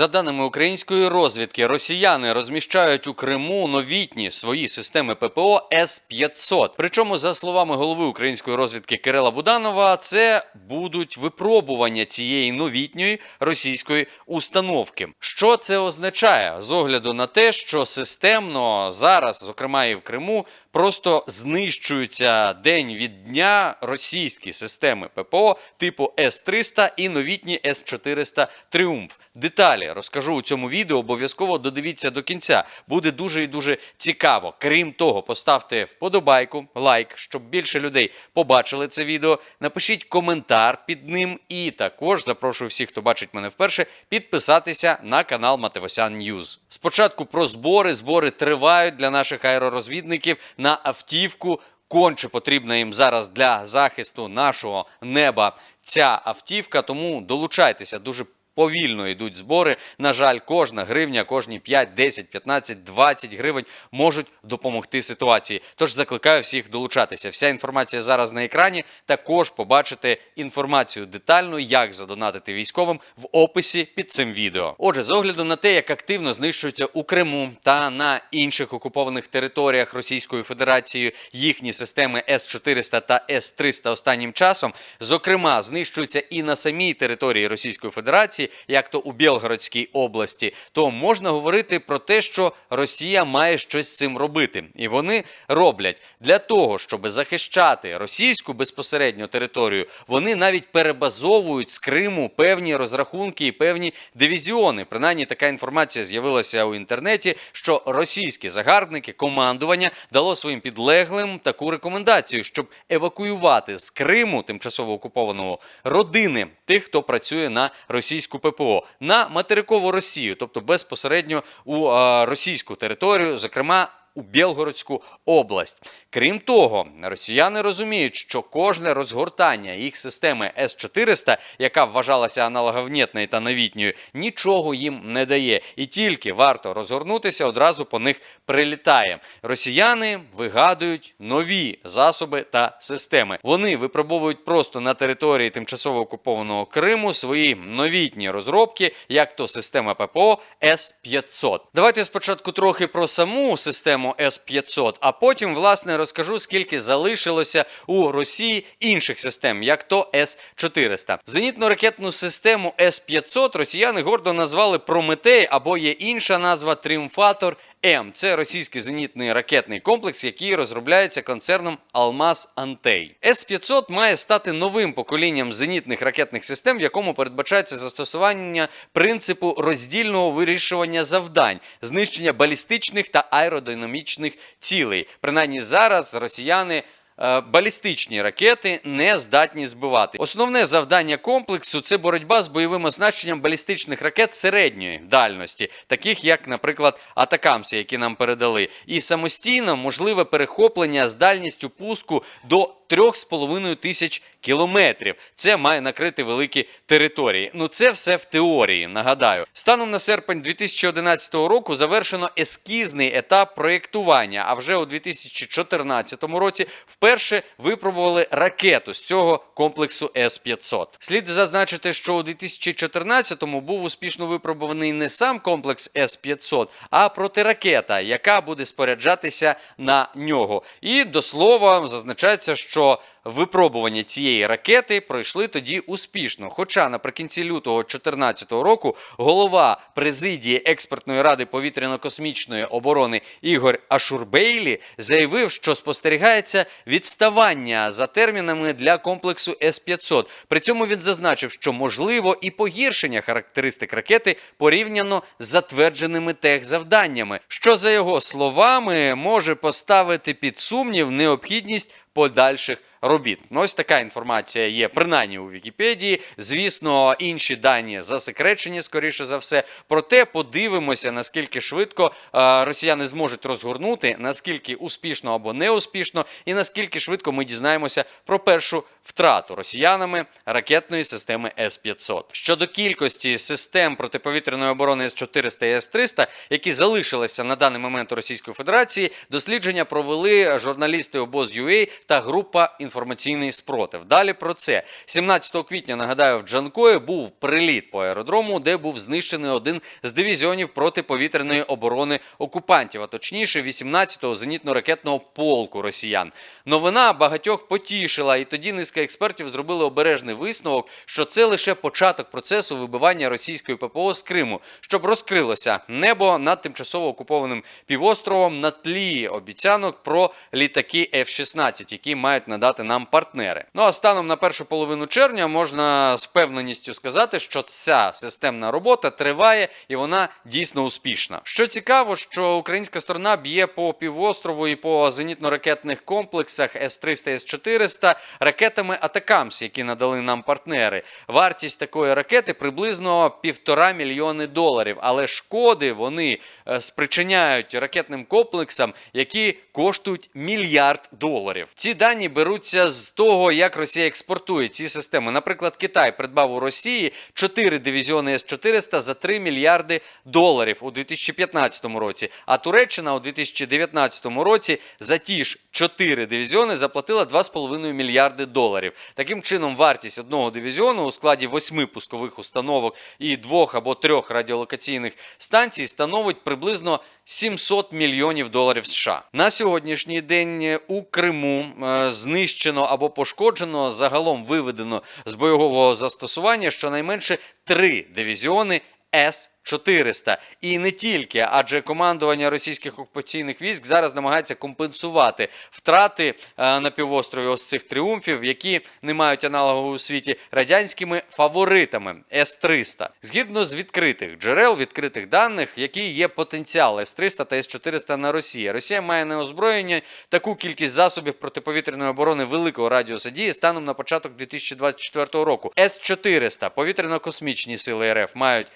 За даними української розвідки, росіяни розміщають у Криму новітні свої системи ППО С-500. Причому, за словами голови української розвідки Кирила Буданова, це будуть випробування цієї новітньої російської установки. Що це означає з огляду на те, що системно зараз, зокрема і в Криму, просто знищуються день від дня російські системи ППО типу С-300 і новітні С-400 Тріумф. Деталі розкажу у цьому відео. Обов'язково додивіться до кінця. Буде дуже і дуже цікаво. Крім того, поставте вподобайку, лайк, щоб більше людей побачили це відео. Напишіть коментар під ним. І також запрошую всіх, хто бачить мене вперше, підписатися на канал Матевосян Ньюз. Спочатку про збори. Збори тривають для наших аеророзвідників на автівку. Конче потрібна їм зараз для захисту нашого неба ця автівка. Тому долучайтеся дуже. Повільно йдуть збори. На жаль, кожна гривня, кожні 5, 10, 15, 20 гривень можуть допомогти ситуації. Тож закликаю всіх долучатися. Вся інформація зараз на екрані. Також побачите інформацію детально, як задонатити військовим в описі під цим відео. Отже, з огляду на те, як активно знищуються у Криму та на інших окупованих територіях Російської Федерації їхні системи С-400 та С-300 останнім часом, зокрема, знищуються і на самій території Російської Федерації, як то у Білгородській області, то можна говорити про те, що Росія має щось з цим робити, і вони роблять для того, щоб захищати російську безпосередньо територію. Вони навіть перебазовують з Криму певні розрахунки і певні дивізіони. Принаймні, така інформація з'явилася у інтернеті, що російські загарбники, командування дало своїм підлеглим таку рекомендацію, щоб евакуювати з Криму, тимчасово окупованого родини тих, хто працює на російську ППО, на материкову Росію, тобто безпосередньо у російську територію, зокрема. У Білгородську область. Крім того, росіяни розуміють, що кожне розгортання їх системи С-400, яка вважалася аналоговнітною та новітньою, нічого їм не дає. І тільки варто розгорнутися, одразу по них прилітає. Росіяни вигадують нові засоби та системи. Вони випробовують просто на території тимчасово окупованого Криму свої новітні розробки, як то система ППО С-500. Давайте спочатку трохи про саму систему С-500, а потім, власне, розкажу, скільки залишилося у Росії інших систем, як то С-400. Зенітно-ракетну систему С-500 росіяни гордо назвали Прометей або є інша назва Тріумфатор. М це російський зенітний ракетний комплекс, який розробляється концерном Алмаз Антей. С-500 має стати новим поколінням зенітних ракетних систем, в якому передбачається застосування принципу роздільного вирішування завдань, знищення балістичних та аеродинамічних цілей. Принаймні зараз росіяни. Е, Балістичні ракети не здатні збивати. Основне завдання комплексу це боротьба з бойовим оснащенням балістичних ракет середньої дальності, таких як, наприклад, Атакамсі, які нам передали, і самостійно можливе перехоплення з дальністю пуску до 3,5 тисяч кілометрів. Це має накрити великі території. Ну це все в теорії. Нагадаю, станом на серпень 2011 року завершено ескізний етап проєктування. А вже у 2014 році вперше випробували ракету з цього комплексу С-500. Слід зазначити, що у 2014-му був успішно випробуваний не сам комплекс С-500, а протиракета, яка буде споряджатися на нього. І до слова зазначається, що випробування цієї ракети пройшли тоді успішно. Хоча наприкінці лютого 2014 року голова президії експертної ради повітряно-космічної оборони Ігор Ашурбейлі заявив, що спостерігається відставання за термінами для комплексу С-500. При цьому він зазначив, що можливо і погіршення характеристик ракети порівняно з затвердженими техзавданнями, що за його словами може поставити під сумнів необхідність подальших робіт. Ну, ось така інформація є принаймні у Вікіпедії. Звісно, інші дані засекречені, скоріше за все. Проте подивимося, наскільки швидко е, росіяни зможуть розгорнути, наскільки успішно або неуспішно, і наскільки швидко ми дізнаємося про першу втрату росіянами ракетної системи С-500. Щодо кількості систем протиповітряної оборони С-400 і С-300, які залишилися на даний момент у Російської Федерації, дослідження провели журналісти обоз UA та група інформаційний спротив. Далі про це 17 квітня нагадаю, в Джанкої був приліт по аеродрому, де був знищений один з дивізіонів протиповітряної оборони окупантів, а точніше 18-го зенітно-ракетного полку росіян. Новина багатьох потішила, і тоді низка експертів зробили обережний висновок, що це лише початок процесу вибивання російської ППО з Криму, щоб розкрилося небо над тимчасово окупованим півостровом на тлі обіцянок про літаки F-16, які мають надати нам партнери. Ну а станом на першу половину червня можна з певненістю сказати, що ця системна робота триває і вона дійсно успішна. Що цікаво, що українська сторона б'є по півострову і по зенітно-ракетних комплексах С-300 С-400 ракетами Атакамс, які надали нам партнери. Вартість такої ракети приблизно півтора мільйони доларів. Але шкоди вони е, спричиняють ракетним комплексам, які коштують мільярд доларів. Ці дані беруться з того, як Росія експортує ці системи. Наприклад, Китай придбав у Росії 4 дивізіони С-400 за 3 мільярди доларів у 2015 році. А Туреччина у 2019 році за ті ж 4 дивізіони заплатила 2,5 мільярди доларів. Таким чином, вартість одного дивізіону у складі 8 пускових установок і двох або трьох радіолокаційних станцій становить приблизно 700 мільйонів доларів США. На сьогоднішній день у Криму е, знищено або пошкоджено загалом виведено з бойового застосування щонайменше три дивізіони С. 400. І не тільки, адже командування російських окупаційних військ зараз намагається компенсувати втрати е, на півострові ось цих тріумфів, які не мають аналогу у світі радянськими фаворитами С-300. Згідно з відкритих джерел, відкритих даних, який є потенціал С-300 та С-400 на Росії. Росія має на озброєння таку кількість засобів протиповітряної оборони великого радіуса дії станом на початок 2024 року. С-400 повітряно-космічні сили РФ мають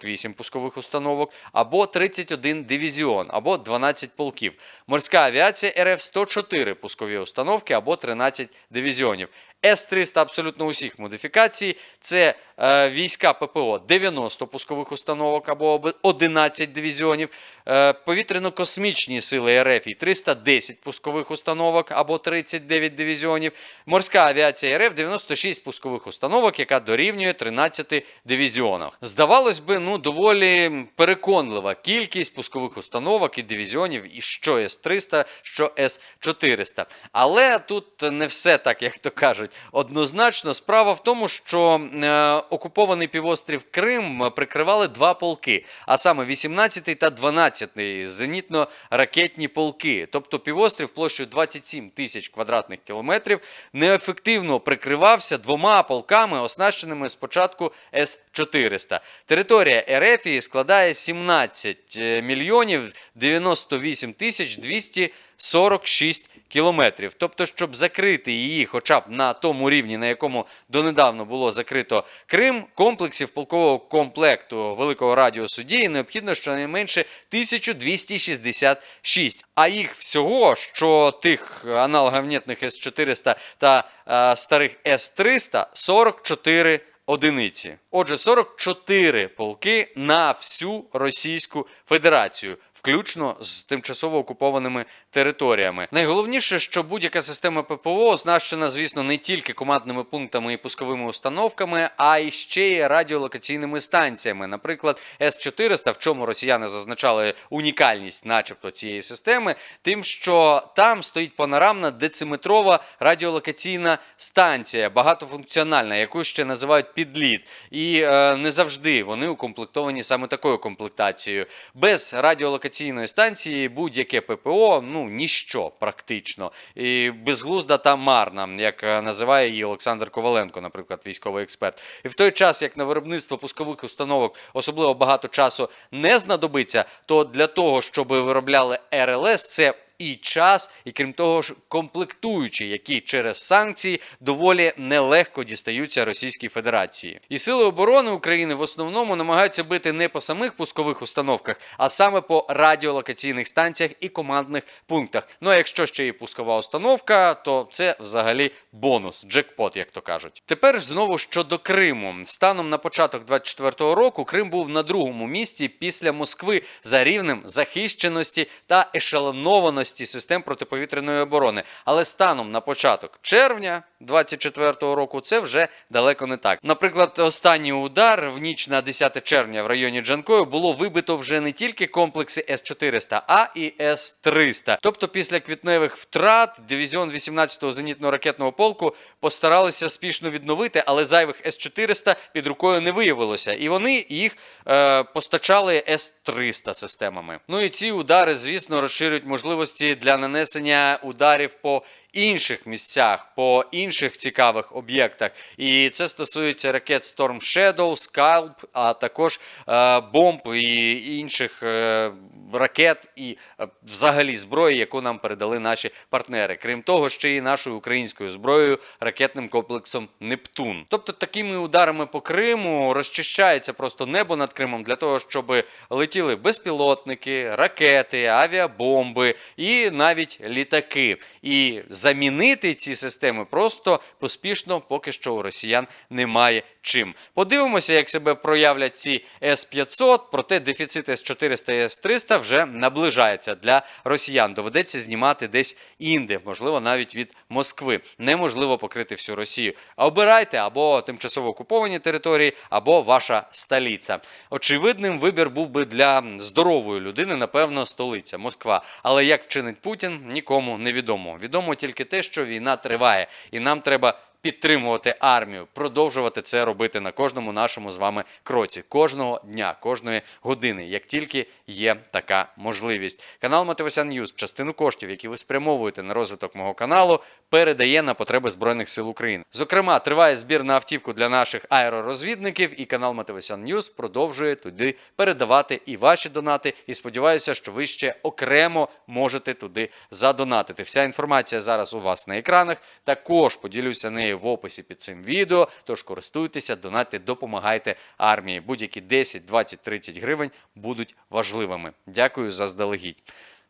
248 пускових установок, або 31 дивізіон, або 12 полків. Морська авіація РФ 104 пускові установки або 13 дивізіонів. С-300 абсолютно усіх модифікацій. Це е, війська ППО 90 пускових установок або 11 дивізіонів. Е, повітряно-космічні сили РФ і 310 пускових установок або 39 дивізіонів. Морська авіація РФ 96 пускових установок, яка дорівнює 13 дивізіонах. Здавалось би, ну доволі переконлива кількість пускових установок і дивізіонів, і що С-300, що С-400. Але тут не все так, як то кажуть, однозначно. Справа в тому, що е, окупований півострів Крим прикривали два полки, а саме 18 та 12 зенітно-ракетні полки. Тобто півострів площею 27 тисяч квадратних кілометрів неефективно прикривався двома полками, оснащеними спочатку С-400. Територія Ерефії складає 17 е, мільйонів 98 тисяч 246 кілометрів. Тобто, щоб закрити її хоча б на тому рівні, на якому донедавна було закрито Крим, комплексів полкового комплекту великого радіусу дії необхідно щонайменше 1266. А їх всього, що тих аналоговнітних С-400 та е, старих С-300, 44 одиниці. Отже, 44 полки на всю Російську Федерацію. Включно з тимчасово окупованими територіями. Найголовніше, що будь-яка система ППО оснащена, звісно, не тільки командними пунктами і пусковими установками, а й ще й радіолокаційними станціями. Наприклад, С-400, в чому росіяни зазначали унікальність, начебто, цієї системи, тим, що там стоїть панорамна дециметрова радіолокаційна станція, багатофункціональна, яку ще називають підліт. І е, не завжди вони укомплектовані саме такою комплектацією. Без радіолокаційної станції будь-яке ППО ну ніщо практично. І безглузда та марна, як е, називає її Олександр Коваленко, наприклад, військовий експерт. І в той час, як на виробництво пускових установок особливо багато часу не знадобиться, то для того, щоб виробляли РЛС, це і час, і крім того ж, комплектуючі, які через санкції доволі нелегко дістаються Російській Федерації. І сили оборони України в основному намагаються бити не по самих пускових установках, а саме по радіолокаційних станціях і командних пунктах. Ну а якщо ще і пускова установка, то це взагалі бонус, джекпот, як то кажуть. Тепер знову щодо Криму. Станом на початок 24-го року Крим був на другому місці після Москви за рівнем захищеності та ешелонованості наявності систем протиповітряної оборони. Але станом на початок червня 24-го року це вже далеко не так. Наприклад, останній удар в ніч на 10 червня в районі Джанкою було вибито вже не тільки комплекси С-400, а і С-300. Тобто після квітневих втрат дивізіон 18-го зенітно-ракетного полку постаралися спішно відновити, але зайвих С-400 під рукою не виявилося, і вони їх е, постачали С-300 системами. Ну і ці удари, звісно, розширюють можливості для нанесення ударів по інших місцях, по інших цікавих об'єктах. І це стосується ракет Storm Shadow, Scalp, а також е, бомб і інших е, ракет і е, взагалі зброї, яку нам передали наші партнери. Крім того, ще й нашою українською зброєю ракетним комплексом Нептун. Тобто такими ударами по Криму розчищається просто небо над Кримом для того, щоб летіли безпілотники, ракети, авіабомби і навіть літаки. І замінити ці системи просто поспішно поки що у росіян немає чим. Подивимося, як себе проявлять ці С-500, проте дефіцит С-400 і С-300 вже наближається для росіян. Доведеться знімати десь інде, можливо, навіть від Москви. Неможливо покрити всю Росію. Обирайте або тимчасово окуповані території, або ваша столиця. Очевидним вибір був би для здорової людини, напевно, столиця Москва. Але як вчинить Путін, нікому не відомо. Відомо тільки те, що війна триває, і нам треба. Підтримувати армію, продовжувати це робити на кожному нашому з вами кроці, кожного дня, кожної години, як тільки є така можливість. Канал Мотивасян Ньюз частину коштів, які ви спрямовуєте на розвиток мого каналу, передає на потреби Збройних сил України. Зокрема, триває збір на автівку для наших аеророзвідників, і канал Мотивасян Ньюз продовжує туди передавати і ваші донати. І сподіваюся, що ви ще окремо можете туди задонатити. Вся інформація зараз у вас на екранах. Також поділюся нею в описі під цим відео. Тож користуйтеся, донатьте, допомагайте армії. Будь-які 10, 20, 30 гривень будуть важливими. Дякую заздалегідь.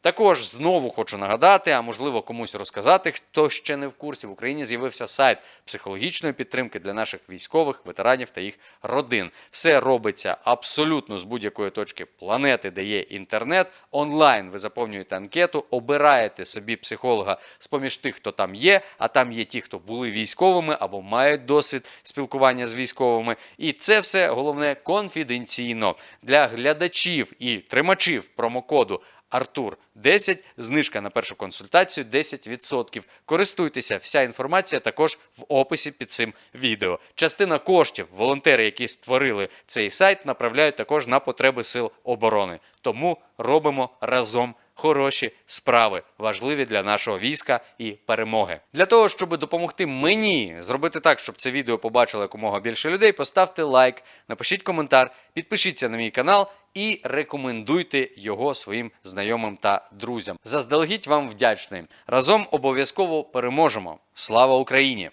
Також знову хочу нагадати, а можливо комусь розказати, хто ще не в курсі. В Україні з'явився сайт психологічної підтримки для наших військових, ветеранів та їх родин. Все робиться абсолютно з будь-якої точки планети, де є інтернет. Онлайн ви заповнюєте анкету, обираєте собі психолога з поміж тих, хто там є, а там є ті, хто були військовими або мають досвід спілкування з військовими. І це все головне конфіденційно для глядачів і тримачів промокоду. Артур 10, знижка на першу консультацію 10%. Користуйтеся, вся інформація також в описі під цим відео. Частина коштів волонтери, які створили цей сайт, направляють також на потреби сил оборони. Тому робимо разом. Хороші справи важливі для нашого війська і перемоги. Для того щоб допомогти мені зробити так, щоб це відео побачило якомога більше людей, поставте лайк, напишіть коментар, підпишіться на мій канал і рекомендуйте його своїм знайомим та друзям. Заздалегідь вам вдячний. Разом обов'язково переможемо. Слава Україні!